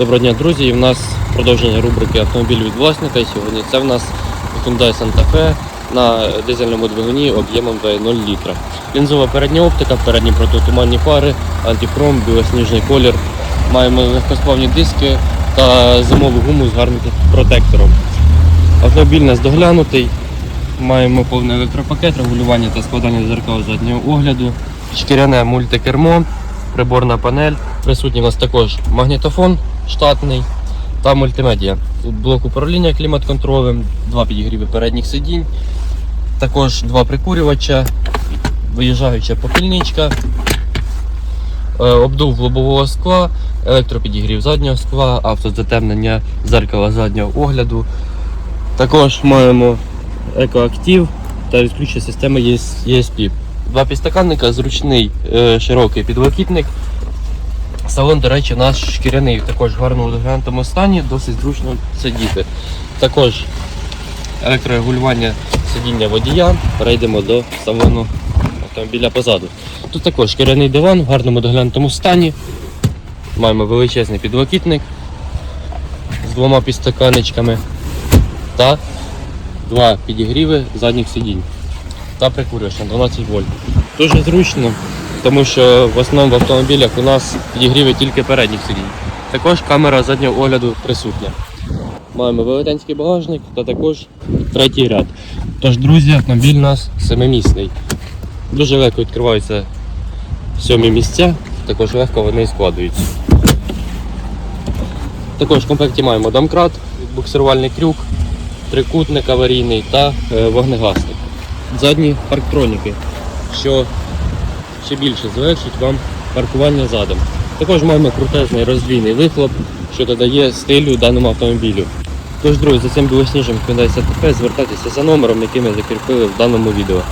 Доброго дня, друзі! І в нас продовження рубрики автомобіль від власника. І сьогодні це в нас Hyundai Santa Fe на дизельному двигуні об'ємом 2,0 літра. Лінзова передня оптика, передні протитуманні фари, антихром, білосніжний колір. Маємо легкосплавні диски та зимову гуму з гарним протектором. Автомобіль нас доглянутий. Маємо повний електропакет, регулювання та складання дзеркал заднього огляду, шкіряне мультикермо, приборна панель. Присутній у нас також магнітофон штатний та мультимедіа. Блок управління клімат-контролем, два підігріви передніх сидінь, також два прикурювача, виїжджаюча попільничка, е, обдув лобового скла, електропідігрів заднього скла, автозатемнення зеркала заднього огляду. Також маємо екоактив та відключення системи ES- ESP. Два підстаканника, зручний е, широкий підлокітник. Салон, до речі, наш шкіряний, також в гарному доглянутому стані, досить зручно сидіти. Також електрорегулювання сидіння водія. Перейдемо до салону автомобіля позаду. Тут також шкіряний диван в гарному доглянутому стані. Маємо величезний підлокітник з двома підстаканечками та два підігріви задніх сидінь та прикурювач на 12 вольт. Дуже зручно, тому що в основному в автомобілях у нас підігріви тільки передніх сидінь. Також камера заднього огляду присутня. Маємо велетенський багажник та також третій ряд. Тож, друзі, автомобіль у нас семимісний. Дуже легко відкриваються сьомі місця, також легко вони складуються. Також в комплекті маємо домкрат, буксирувальний крюк, трикутник аварійний та е, вогнегасник. Задні парктроніки, що ще більше залегшить вам паркування задом. Також маємо крутезний роздвійний вихлоп, що додає стилю даному автомобілю. Тож, друзі, за цим білосніжим Hyundai Fe звертайтеся за номером, який ми закріпили в даному відео.